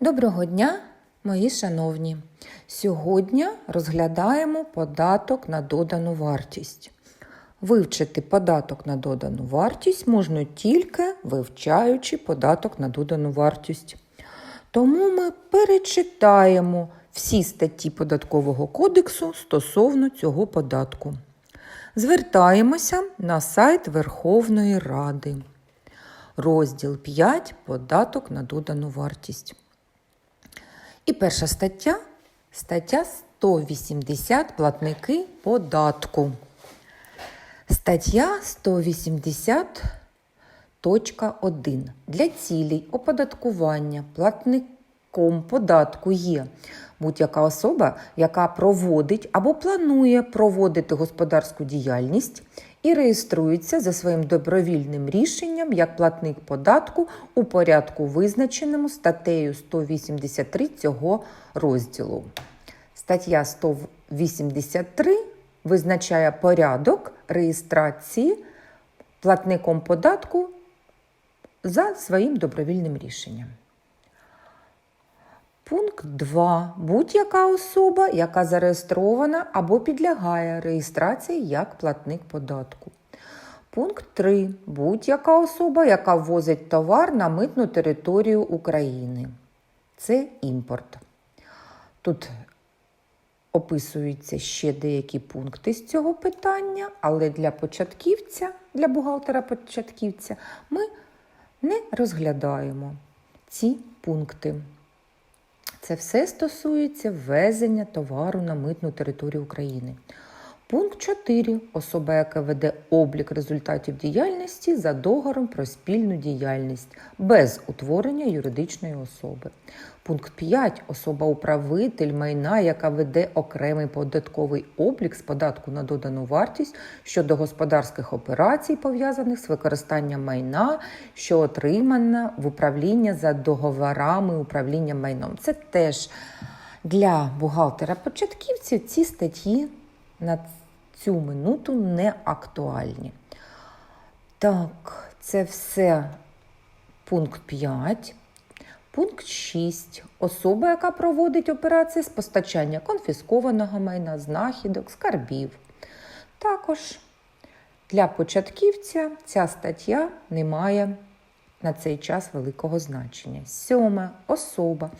Доброго дня, мої шановні! Сьогодні розглядаємо податок на додану вартість. Вивчити податок на додану вартість можна тільки вивчаючи податок на додану вартість. Тому ми перечитаємо всі статті Податкового кодексу стосовно цього податку. Звертаємося на сайт Верховної Ради. Розділ 5 Податок на додану вартість. І перша стаття стаття 180 платники податку. Стаття 180.1. Для цілей оподаткування платником податку є будь-яка особа, яка проводить або планує проводити господарську діяльність і реєструється за своїм добровільним рішенням як платник податку у порядку, визначеному статтею 183 цього розділу. Стаття 183 визначає порядок реєстрації платником податку за своїм добровільним рішенням. Пункт 2. Будь-яка особа, яка зареєстрована або підлягає реєстрації як платник податку. Пункт 3. Будь-яка особа, яка ввозить товар на митну територію України. Це імпорт. Тут описуються ще деякі пункти з цього питання, але для початківця, для бухгалтера-початківця, ми не розглядаємо ці пункти. Це все стосується ввезення товару на митну територію України. Пункт 4. Особа, яка веде облік результатів діяльності за договором про спільну діяльність без утворення юридичної особи. Пункт 5. Особа-управитель майна, яка веде окремий податковий облік з податку на додану вартість щодо господарських операцій, пов'язаних з використанням майна, що отримана в управління за договорами управління майном. Це теж для бухгалтера-початківців ці статті на цю минуту не актуальні. Так, це все пункт 5. Пункт 6. Особа, яка проводить операції з постачання конфіскованого майна, знахідок, скарбів. Також для початківця ця стаття не має на цей час великого значення. Сьоме особа,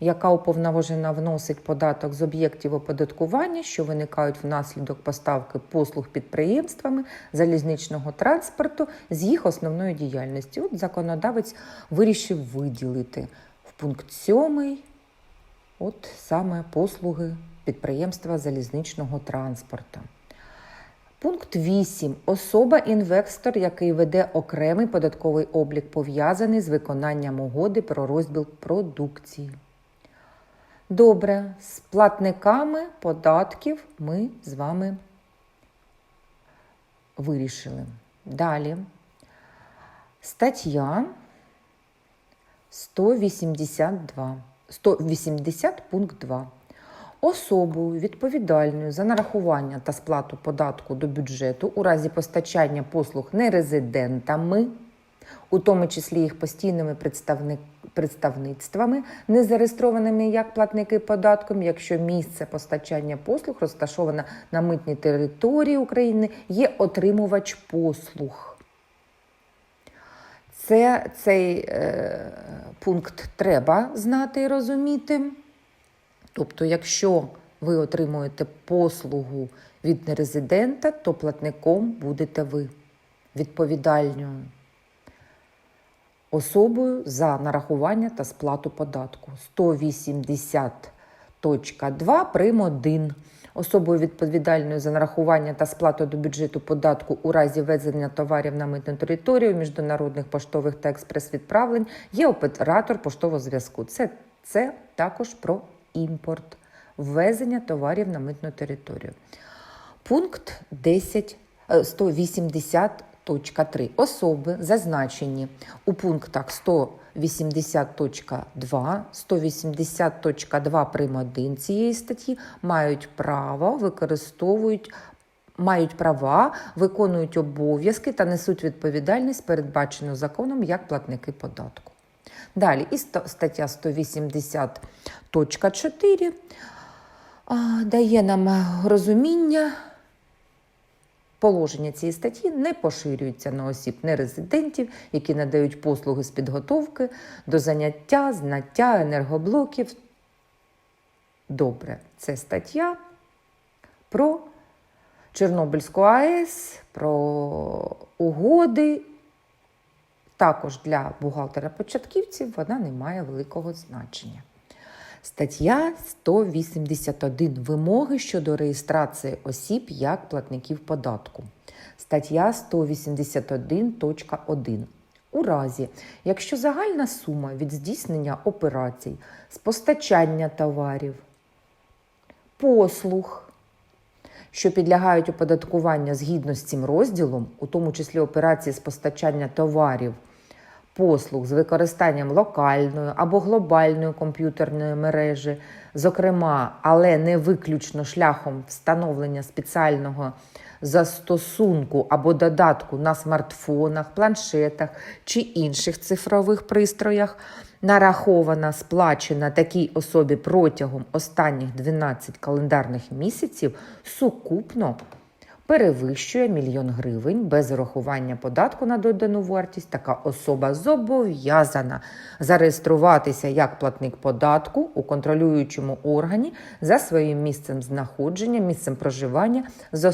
яка уповноважена вносить податок з об'єктів оподаткування, що виникають внаслідок поставки послуг підприємствами залізничного транспорту з їх основної діяльності. От законодавець вирішив виділити в пункт 7 от саме послуги підприємства залізничного транспорту. Пункт 8. Особа-інвестор, який веде окремий податковий облік, пов'язаний з виконанням угоди про розділ продукції. Добре, з платниками податків ми з вами вирішили. Далі. Стаття 182. 180 пункт 2. Особою відповідальною за нарахування та сплату податку до бюджету у разі постачання послуг нерезидентами, у тому числі їх постійними представництвами, не зареєстрованими як платники податком, якщо місце постачання послуг розташоване на митній території України, є отримувач послуг. Це цей е, пункт треба знати і розуміти. Тобто, якщо ви отримуєте послугу від нерезидента, то платником будете ви відповідальною особою за нарахування та сплату податку. 180.2 прим. 1. Особою відповідальною за нарахування та сплату до бюджету податку у разі ввезення товарів на митну територію, міжнародних поштових та експрес-відправлень є оператор поштового зв'язку. Це, Це також про імпорт, ввезення товарів на митну територію. Пункт 10, 180.3. Особи зазначені у пунктах 180.2, 180.2 прим. 1 цієї статті мають право використовують. Мають права, виконують обов'язки та несуть відповідальність, передбачену законом як платники податку. Далі, і стаття 180.4 дає нам розуміння. Положення цієї статті не поширюються на осіб нерезидентів, які надають послуги з підготовки до заняття, знаття енергоблоків. Добре, це стаття про Чорнобильську АЕС, про угоди. Також для бухгалтера-початківців вона не має великого значення. Стаття 181. Вимоги щодо реєстрації осіб як платників податку. Стаття 181.1. У разі, якщо загальна сума від здійснення операцій з постачання товарів, послуг, що підлягають оподаткуванню згідно з цим розділом, у тому числі операції з постачання товарів, послуг з використанням локальної або глобальної комп'ютерної мережі, зокрема, але не виключно шляхом встановлення спеціального застосунку або додатку на смартфонах, планшетах чи інших цифрових пристроях, нарахована сплачена такій особі протягом останніх 12 календарних місяців сукупно перевищує мільйон гривень без урахування податку на додану вартість, така особа зобов'язана зареєструватися як платник податку у контролюючому органі за своїм місцем знаходження, місцем проживання з,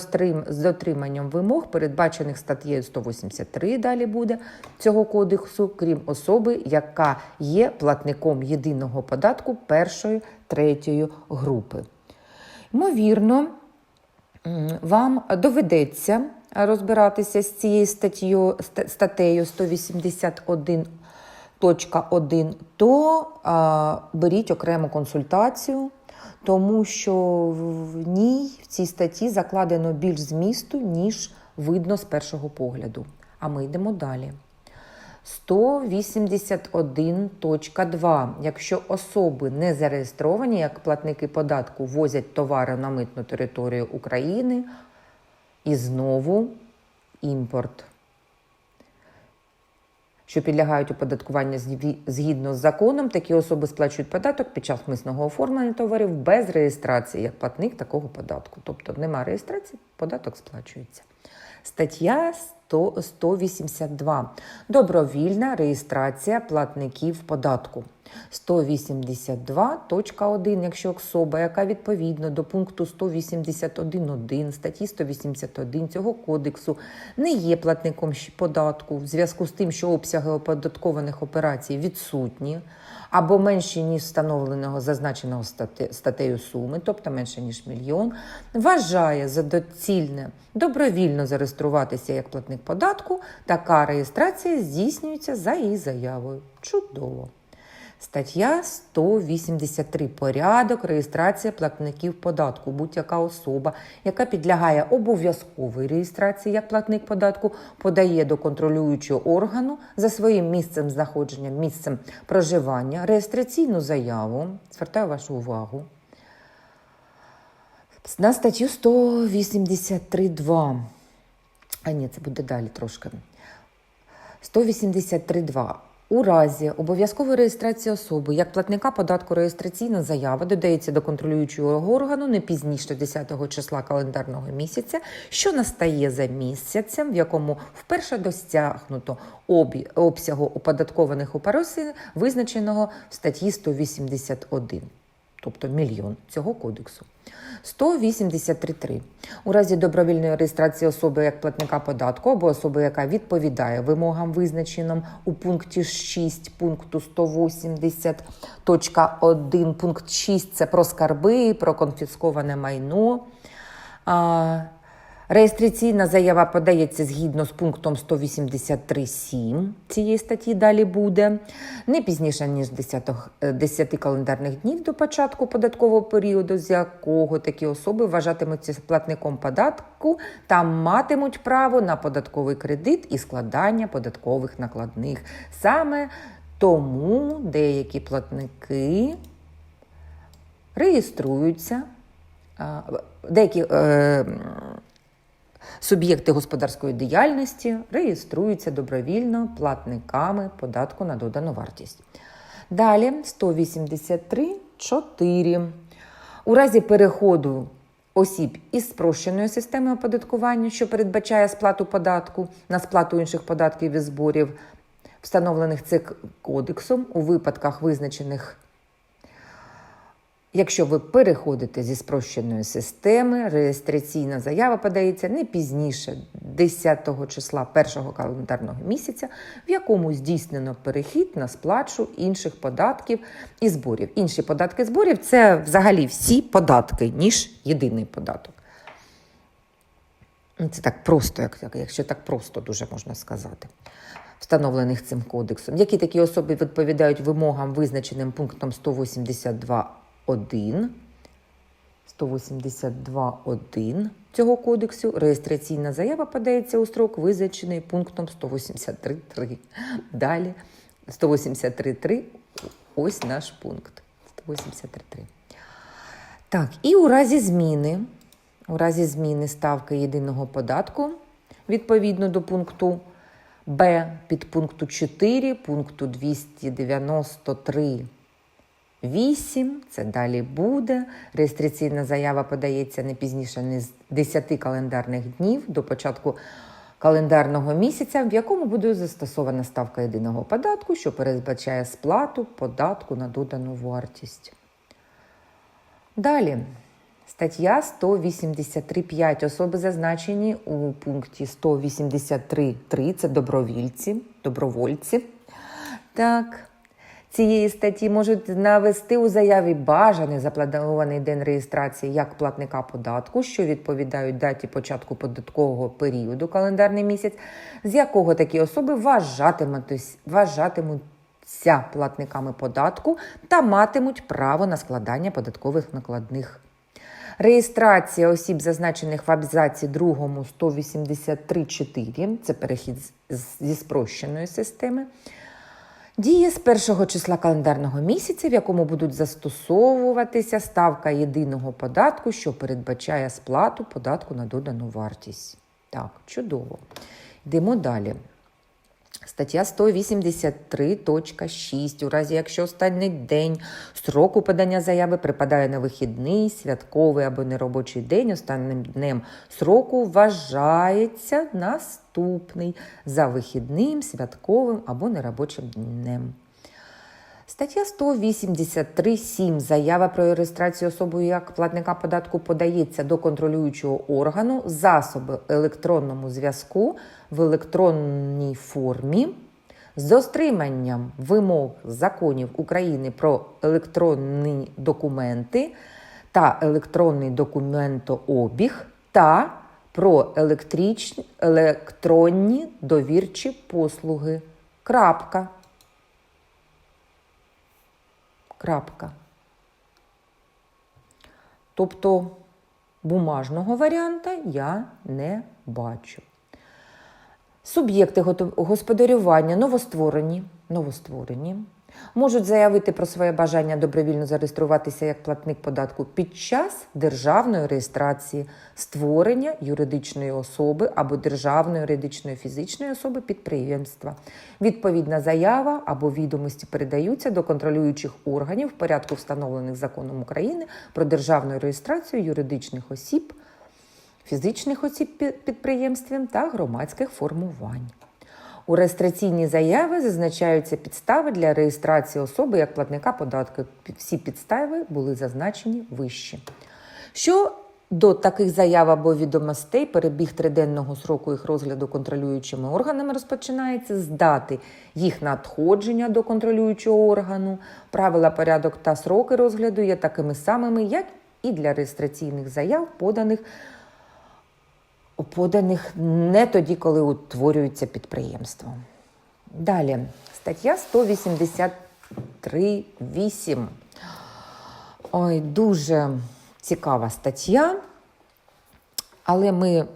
дотриманням вимог, передбачених статтєю 183, далі буде цього кодексу, крім особи, яка є платником єдиного податку першої третьої групи. Ймовірно, вам доведеться розбиратися з цією статтею, ст- статтею 181.1, то а, беріть окрему консультацію, тому що в ній, в цій статті, закладено більш змісту, ніж видно з першого погляду. А ми йдемо далі. 181.2. Якщо особи не зареєстровані як платники податку возять товари на митну територію України і знову імпорт, що підлягають оподаткуванню згідно з законом, такі особи сплачують податок під час мисного оформлення товарів без реєстрації як платник такого податку. Тобто нема реєстрації, податок сплачується. Стаття 182. Добровільна реєстрація платників податку. 182.1. Якщо особа, яка відповідно до пункту 181.1 статті 181 цього кодексу не є платником податку в зв'язку з тим, що обсяги оподаткованих операцій відсутні або менші, ніж встановленого зазначеного статтею суми, тобто менше ніж мільйон, вважає за доцільне добровільно зареєструватися як платник податку, така реєстрація здійснюється за її заявою. Чудово. Стаття 183. Порядок реєстрації платників податку. Будь-яка особа, яка підлягає обов'язковій реєстрації як платник податку, подає до контролюючого органу за своїм місцем знаходження, місцем проживання реєстраційну заяву. Звертаю вашу увагу. На статтю 183.2. А ні, це буде далі трошки. 183.2. У разі обов'язкової реєстрації особи як платника податку реєстраційна заява додається до контролюючого органу не пізніше 10 числа календарного місяця, що настає за місяцем, в якому вперше досягнуто обсягу оподаткованих у паросі, визначеного в статті 181 тобто мільйон цього кодексу. 183.3. У разі добровільної реєстрації особи як платника податку або особи, яка відповідає вимогам, визначеним у пункті 6 пункту 180.1. Пункт 6 це про скарби, про конфісковане майно. Реєстраційна заява подається згідно з пунктом 183.7 цієї статті далі буде не пізніше, ніж 10, е, 10 календарних днів до початку податкового періоду, з якого такі особи вважатимуться платником податку та матимуть право на податковий кредит і складання податкових накладних. Саме тому деякі платники реєструються, деякі. Е, Суб'єкти господарської діяльності реєструються добровільно платниками податку на додану вартість. Далі 183.4. У разі переходу осіб із спрощеної системи оподаткування, що передбачає сплату податку на сплату інших податків і зборів, встановлених цим кодексом у випадках, визначених Якщо ви переходите зі спрощеної системи, реєстраційна заява подається не пізніше 10 числа першого календарного місяця, в якому здійснено перехід на сплачу інших податків і зборів. Інші податки зборів це взагалі всі податки, ніж єдиний податок. Це так просто, як, якщо так просто дуже можна сказати. Встановлених цим кодексом. Які такі особи відповідають вимогам, визначеним пунктом 182 1, 182.1 цього кодексу реєстраційна заява подається у строк, визначений пунктом 183.3. Далі 183.3 ось наш пункт. 183.3. Так, і у разі зміни, у разі зміни ставки єдиного податку відповідно до пункту Б підпункту 4 пункту 293 8, це далі буде. Реєстраційна заява подається не пізніше не з 10 календарних днів до початку календарного місяця, в якому буде застосована ставка єдиного податку, що передбачає сплату податку на додану вартість. Далі. Стаття 183.5. Особи зазначені у пункті 183.3. Це добровільці, добровольці. Так цієї статті можуть навести у заяві бажаний запланований день реєстрації як платника податку, що відповідають даті початку податкового періоду, календарний місяць, з якого такі особи вважатимуться платниками податку та матимуть право на складання податкових накладних. Реєстрація осіб, зазначених в абзаці 2 183.4, це перехід зі спрощеної системи. Діє з першого числа календарного місяця, в якому будуть застосовуватися ставка єдиного податку, що передбачає сплату податку на додану вартість. Так, чудово. Йдемо далі. Стаття 183.6. У разі, якщо останній день строку подання заяви припадає на вихідний, святковий або неробочий день, останнім днем сроку вважається наступний за вихідним, святковим або неробочим днем. Стаття 183.7. Заява про реєстрацію особою як платника податку подається до контролюючого органу засоби електронному зв'язку в електронній формі з дотриманням вимог законів України про електронні документи та електронний документообіг та про електричні, електронні довірчі послуги. Крапка. Крапка. Тобто бумажного варіанта я не бачу. Суб'єкти господарювання новостворені, новостворені можуть заявити про своє бажання добровільно зареєструватися як платник податку під час державної реєстрації створення юридичної особи або державної юридичної фізичної особи підприємства. Відповідна заява або відомості передаються до контролюючих органів в порядку встановлених законом України про державну реєстрацію юридичних осіб. Фізичних осіб підприємствів та громадських формувань. У реєстраційній заяві зазначаються підстави для реєстрації особи як платника податку. Всі підстави були зазначені вище. Що до таких заяв або відомостей перебіг триденного сроку їх розгляду контролюючими органами розпочинається з дати їх надходження до контролюючого органу. Правила, порядок та сроки розгляду є такими самими, як і для реєстраційних заяв, поданих поданих не тоді, коли утворюється підприємство. Далі, стаття 183.8. Ой, дуже цікава стаття, але ми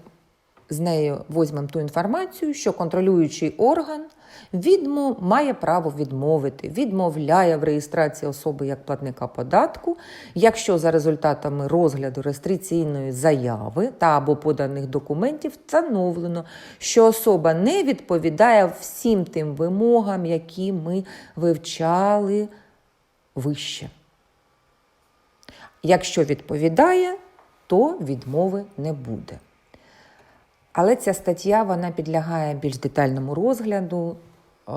з нею візьмемо ту інформацію, що контролюючий орган відмов, має право відмовити, відмовляє в реєстрації особи як платника податку, якщо за результатами розгляду реєстраційної заяви та або поданих документів встановлено, що особа не відповідає всім тим вимогам, які ми вивчали вище. Якщо відповідає, то відмови не буде. Але ця стаття вона підлягає більш детальному розгляду. Е,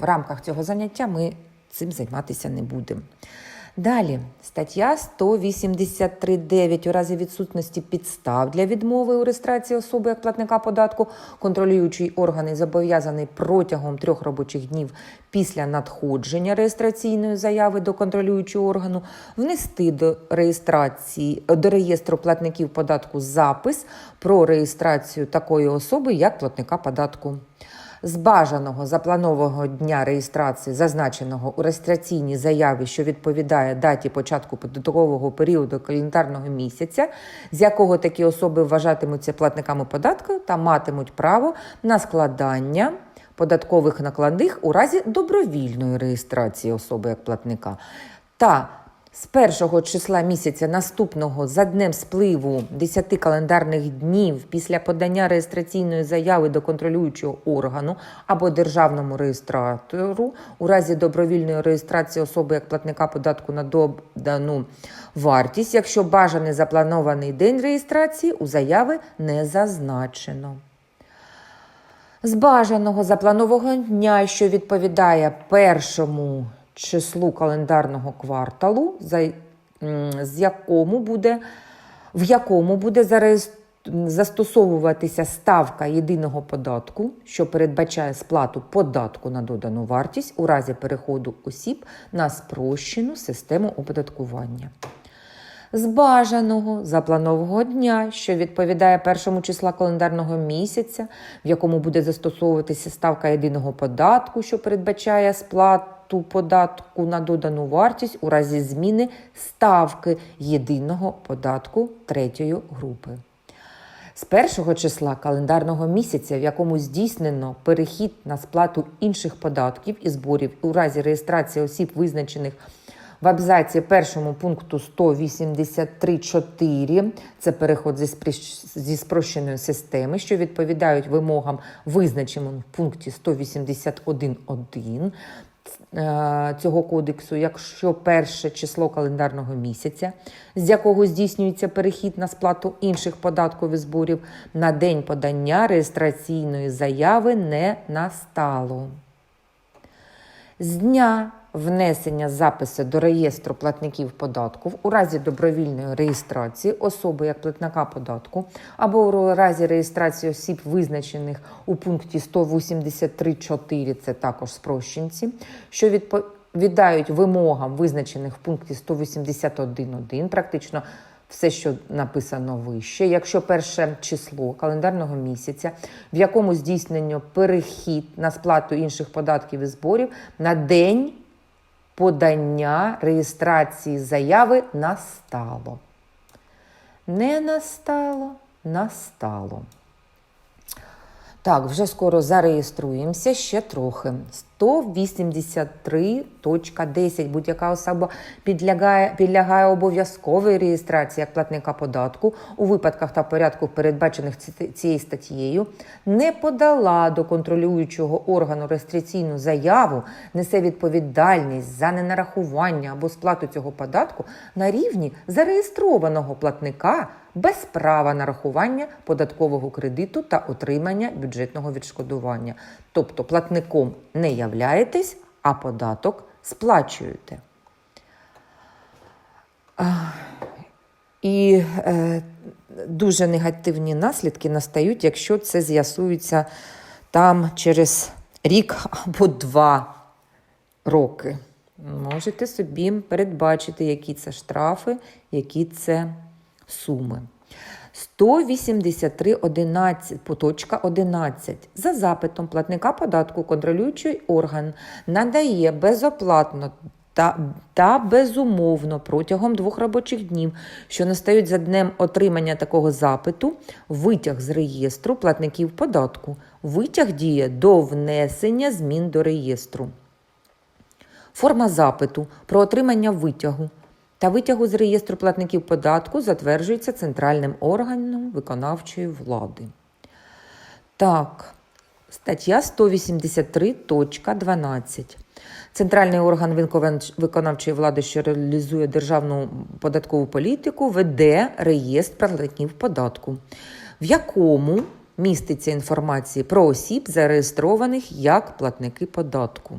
В рамках цього заняття ми цим займатися не будемо. Далі, стаття 183.9. У разі відсутності підстав для відмови у реєстрації особи як платника податку, контролюючий орган зобов'язаний протягом трьох робочих днів після надходження реєстраційної заяви до контролюючого органу внести до реєстрації до реєстру платників податку запис про реєстрацію такої особи як платника податку. З бажаного запланованого дня реєстрації, зазначеного у реєстраційній заяві, що відповідає даті початку податкового періоду календарного місяця, з якого такі особи вважатимуться платниками податку та матимуть право на складання податкових накладних у разі добровільної реєстрації особи як платника. Та з першого числа місяця наступного за днем спливу 10 календарних днів після подання реєстраційної заяви до контролюючого органу або державному реєстратору у разі добровільної реєстрації особи як платника податку на додану вартість, якщо бажаний запланований день реєстрації у заяви не зазначено. З бажаного запланованого дня, що відповідає першому числу календарного кварталу, з якому буде, в якому буде зареєс- застосовуватися ставка єдиного податку, що передбачає сплату податку на додану вартість у разі переходу осіб на спрощену систему оподаткування. З бажаного запланованого дня, що відповідає першому числа календарного місяця, в якому буде застосовуватися ставка єдиного податку, що передбачає сплату податку на додану вартість у разі зміни ставки єдиного податку третьої групи. З першого числа календарного місяця, в якому здійснено перехід на сплату інших податків і зборів у разі реєстрації осіб, визначених в абзаці першому пункту 183.4, це переход зі, спрощеної системи, що відповідають вимогам, визначеним в пункті 181.1 е, цього кодексу, якщо перше число календарного місяця, з якого здійснюється перехід на сплату інших податків і зборів, на день подання реєстраційної заяви не настало. З дня внесення запису до реєстру платників податку у разі добровільної реєстрації особи як платника податку або у разі реєстрації осіб, визначених у пункті 183.4, це також спрощенці, що відповідають вимогам, визначених в пункті 181.1, практично все, що написано вище. Якщо перше число календарного місяця, в якому здійснено перехід на сплату інших податків і зборів на день подання реєстрації заяви настало. Не настало, настало. Так, вже скоро зареєструємося ще трохи. 183.10. Будь-яка особа підлягає, підлягає обов'язковій реєстрації як платника податку у випадках та порядку, передбачених цією статтєю, не подала до контролюючого органу реєстраційну заяву, несе відповідальність за ненарахування або сплату цього податку на рівні зареєстрованого платника без права нарахування податкового кредиту та отримання бюджетного відшкодування. Тобто платником не являєтесь, а податок сплачуєте. І е, дуже негативні наслідки настають, якщо це з'ясується там через рік або два роки. Можете собі передбачити, які це штрафи, які це суми. 183.11, поточка 11. За запитом платника податку контролюючий орган надає безоплатно та, та безумовно протягом двох робочих днів, що настають за днем отримання такого запиту, витяг з реєстру платників податку. Витяг діє до внесення змін до реєстру. Форма запиту про отримання витягу та витягу з реєстру платників податку затверджується центральним органом виконавчої влади. Так, стаття 183.12. Центральний орган виконавчої влади, що реалізує державну податкову політику, веде реєстр платників податку, в якому міститься інформація про осіб, зареєстрованих як платники податку.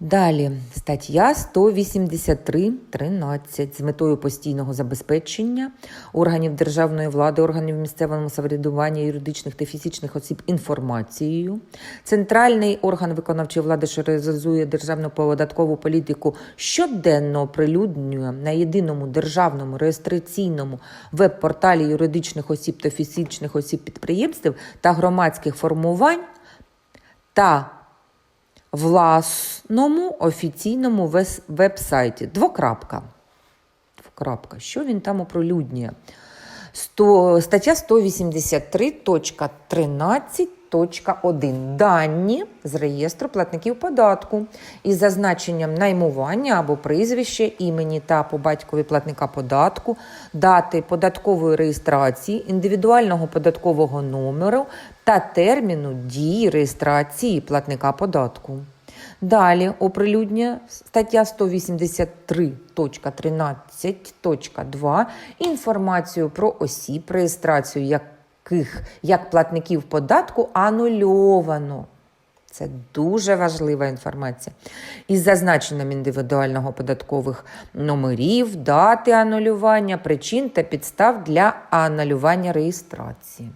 Далі стаття 183.13 з метою постійного забезпечення органів державної влади, органів місцевого самоврядування, юридичних та фізичних осіб інформацією. Центральний орган виконавчої влади, що реалізує державну податкову політику, щоденно оприлюднює на єдиному державному реєстраційному веб-порталі юридичних осіб та фізичних осіб підприємств та громадських формувань та власному офіційному веб-сайті. Двокрапка. Двокрапка. Що він там оприлюднює? 100, стаття 183.13.1. Дані з реєстру платників податку із зазначенням наймування або прізвище імені та по батькові платника податку, дати податкової реєстрації, індивідуального податкового номеру та терміну дії реєстрації платника податку. Далі оприлюднює стаття 183.13.2 інформацію про осіб, реєстрацію яких як платників податку анульовано. Це дуже важлива інформація. Із зазначенням індивідуального податкових номерів, дати анулювання, причин та підстав для анулювання реєстрації.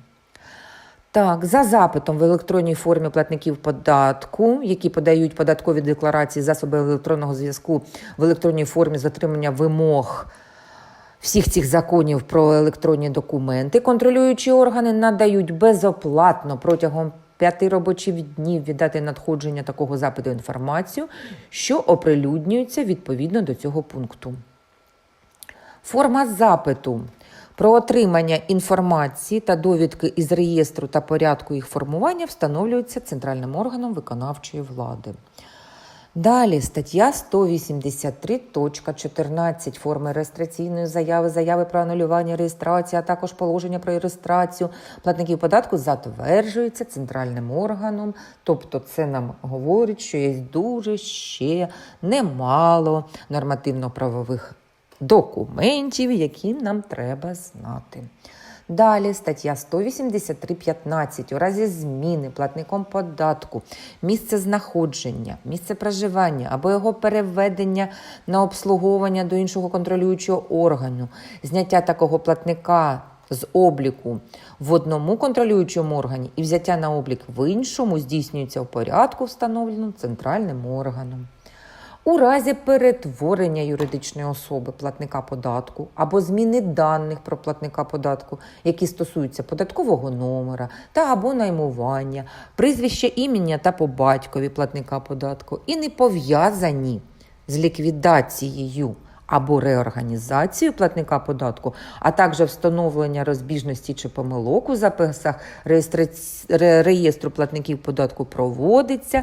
Так, за запитом в електронній формі платників податку, які подають податкові декларації засоби електронного зв'язку в електронній формі з отримання вимог всіх цих законів про електронні документи, контролюючі органи надають безоплатно протягом п'яти робочих днів від дати надходження такого запиту інформацію, що оприлюднюється відповідно до цього пункту. Форма запиту про отримання інформації та довідки із реєстру та порядку їх формування встановлюється центральним органом виконавчої влади. Далі стаття 183.14 форми реєстраційної заяви, заяви про анулювання реєстрації, а також положення про реєстрацію платників податку затверджується центральним органом. Тобто, це нам говорить, що є дуже ще немало нормативно-правових документів, які нам треба знати. Далі стаття 183.15. У разі зміни платником податку, місце знаходження, місце проживання або його переведення на обслуговування до іншого контролюючого органу, зняття такого платника з обліку в одному контролюючому органі і взяття на облік в іншому здійснюється у порядку, встановленому центральним органом. У разі перетворення юридичної особи платника податку або зміни даних про платника податку, які стосуються податкового номера та або наймування, прізвище імення та по батькові платника податку і не пов'язані з ліквідацією або реорганізацією платника податку, а також встановлення розбіжності чи помилок у записах реєстру платників податку проводиться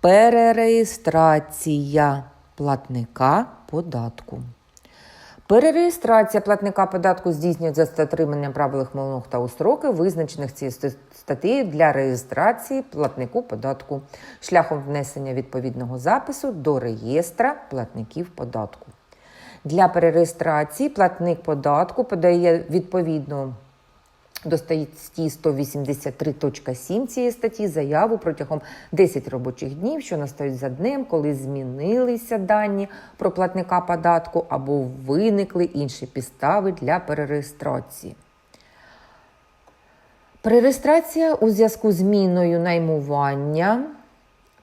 перереєстрація платника податку. Перереєстрація платника податку здійснюється з дотриманням правил вимог та у строки, визначених цією статтею для реєстрації платнику податку, шляхом внесення відповідного запису до реєстра платників податку. Для перереєстрації платник податку подає відповідно до статті 183.7 цієї статті заяву протягом 10 робочих днів, що настають за днем, коли змінилися дані про платника податку або виникли інші підстави для перереєстрації. Перереєстрація у зв'язку з зміною наймування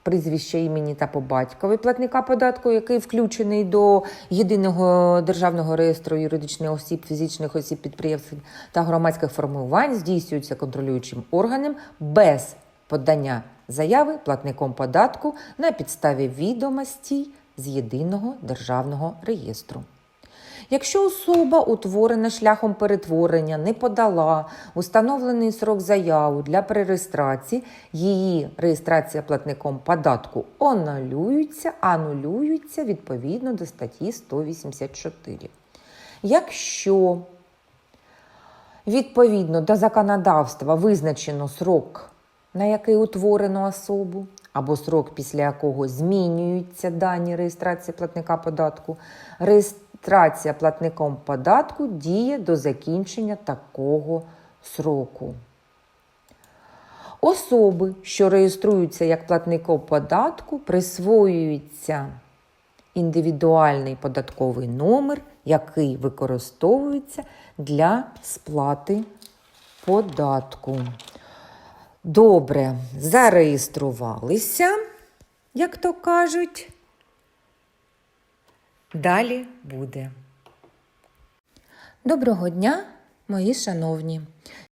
прізвища імені та по батькові платника податку, який включений до єдиного державного реєстру юридичних осіб, фізичних осіб, підприємств та громадських формувань, здійснюється контролюючим органом без подання заяви платником податку на підставі відомостей з єдиного державного реєстру. Якщо особа, утворена шляхом перетворення, не подала установлений срок заяву для перереєстрації, її реєстрація платником податку анулюється, анулюється відповідно до статті 184. Якщо відповідно до законодавства визначено срок, на який утворено особу, або срок, після якого змінюються дані реєстрації платника податку, реєстрація платником податку діє до закінчення такого сроку. Особи, що реєструються як платником податку, присвоюється індивідуальний податковий номер, який використовується для сплати податку. Добре, зареєструвалися, як то кажуть. Далі буде. Доброго дня, мої шановні!